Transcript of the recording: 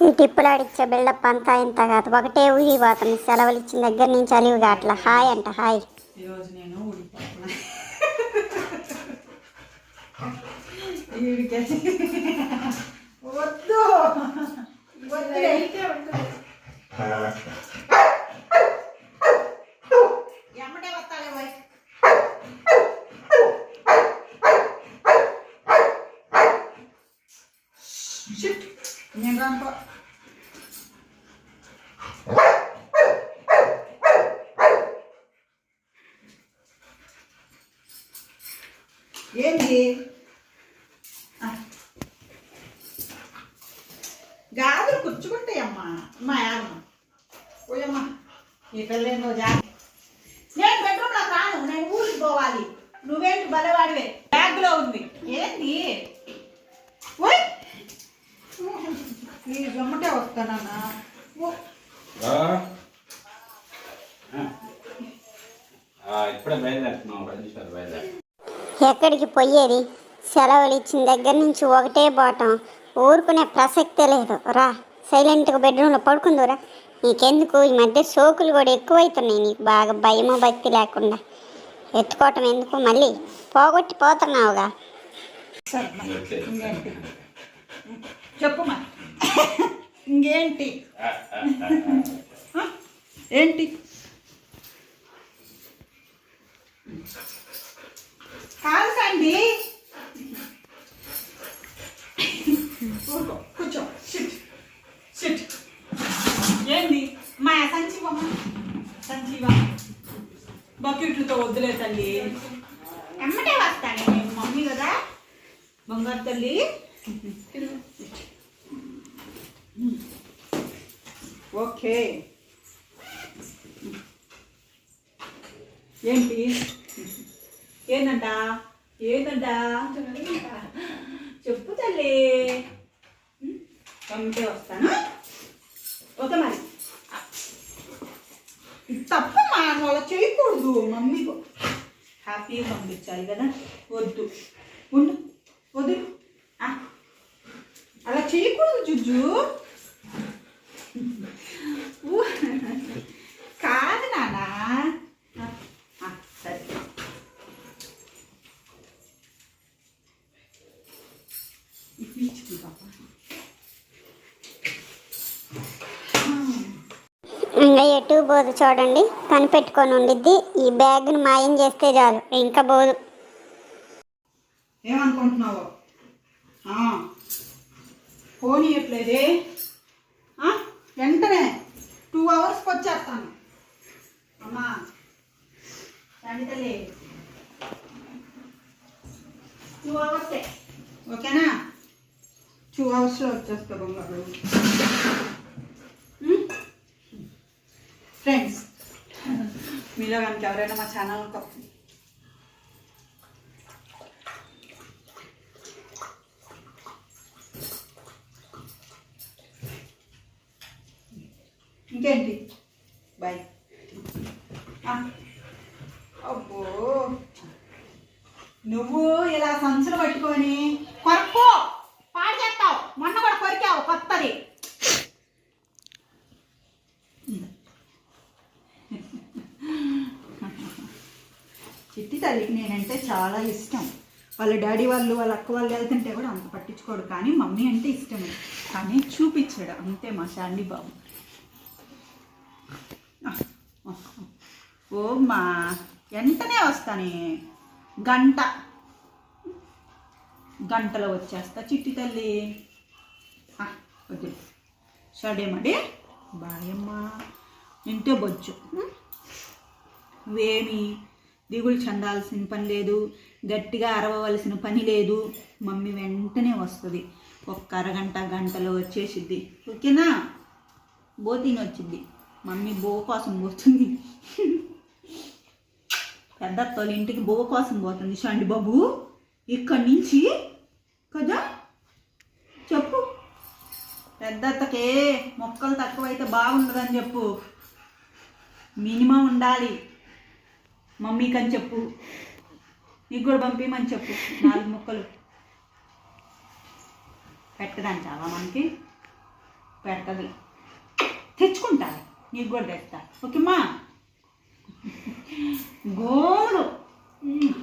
ఈ టిప్పులాడిచ్చే బిల్డప్ అంతా ఇంత కాదు. ఒకటే ఊరి పోతుంది సెలవులు ఇచ్చిన దగ్గర నుంచి అలివిగా అట్లా హాయ్ అంట హాయ్. ఈరోజు నేను ఈడికి వద్దు వద్దులే. ఎమ్మటే వస్తాలే పోయ్. షిట్. నేను రానుకో ఏంటి ఆ. గాజులు కూర్చుకుంటాయమ్మా మా యాదమ్మ పోయమ్మా ఈ పిల్లేందో జా అమ్మటే వస్తానన్నా ఇప్పుడే బయలుదేరుతున్నాం. నిమిషాలు బయలుదేరు. ఎక్కడికి పోయేది? సెలవులు ఇచ్చిన దగ్గర నుంచి ఒకటే పోవటం ఊరుకునే ప్రసక్తే లేదు. రా సైలెంట్గా బెడ్రూమ్లో పడుకుందురా నీకెందుకు? ఈ మధ్య సోకులు కూడా ఎక్కువైతున్నాయి నీకు. బాగా భయము భక్తి లేకుండా. ఎత్తుకోవటం ఎందుకు? మళ్ళీ పోగొట్టి పోతున్నావుగా. అమ్మా. ఇంకేంటి? ఏంటి? కాదు కూర్చో. సిట్ ఏంది? మా సంచివమ్మ సంజీవ బకెట్లతో వద్దులే తల్లి. ఎమ్మటే వస్తాను. మమ్మీ కదా. బంగారు తల్లి. ఓకే. ఏంటి? ఏందంట? ఏందంట? చెప్పు తల్లి. పంపితే వస్తాను. ఓకే మరి. తప్ప మా వాళ్ళ చేయకూడదు. మమ్మీకు హ్యాపీగా పంపించాలి కదా. వద్దు. ఉండు. వద్దు. ఆ, అలా చేయకూడదు జుజ్జు. ఇంకా ఎటు బోదు చూడండి కనిపెట్టుకొని ఉండిద్ది. ఈ బ్యాగ్ని మాయం చేస్తే చాలు ఇంకా బోదు ఏమనుకుంటున్నావు? ఫోన్ ఇవ్వట్లేదే వెంటనే టూ అవర్స్కి వచ్చేస్తాను. అమ్మా రండి టూ అవర్సే. ఓకేనా? టూ అవర్స్లో వచ్చేస్తా బంగారు ఫ్రెండ్స్ మీలో కనుక ఎవరైనా మా ఛానల్ ఇంకేంటి బాయ్ అబ్బో. నువ్వు ఇలా సంచులు పట్టుకొని కొరకో చిట్టి తల్లికి నేనంటే చాలా ఇష్టం. వాళ్ళ డాడీ వాళ్ళు వాళ్ళ అక్క వాళ్ళు వెళ్తుంటే కూడా అంత పట్టించుకోడు. కానీ మమ్మీ అంటే ఇష్టమే. కానీ చూపించాడు. అంతే మా శాండీ బాబు. ఓ మా వెంటనే వస్తానే. గంట. గంటలో వచ్చేస్తా చిట్టి తల్లి. వద్దు సడేమడి బాయమ్మా ఇంటే బొచ్చు? వేమి దిగులు చెందాల్సిన పని లేదు. గట్టిగా అరవవలసిన పని లేదు. మమ్మీ వెంటనే వస్తుంది. ఒక్క అరగంట గంటలో వచ్చేసిద్ది. ఓకేనా? బోతిని వచ్చింది మమ్మీ బో కోసం పోతుంది. పెద్ద వాళ్ళ ఇంటికి బో కోసం పోతుంది. షండి బాబు. ఇక్కడి నుంచి కదా? చెప్పు. పెద్ద అత్తకే మొక్కలు తక్కువైతే బాగుండదని చెప్పు. మినిమం ఉండాలి. మమ్మీకి అని చెప్పు. నీకు కూడా పంపించమని చెప్పు. నాలుగు ముక్కలు. మొక్కలు పెట్టదంటావా మనకి పెడతది. తెచ్చుకుంటా నీకు కూడా తెస్తా. ఓకేమ్మా? గోములు.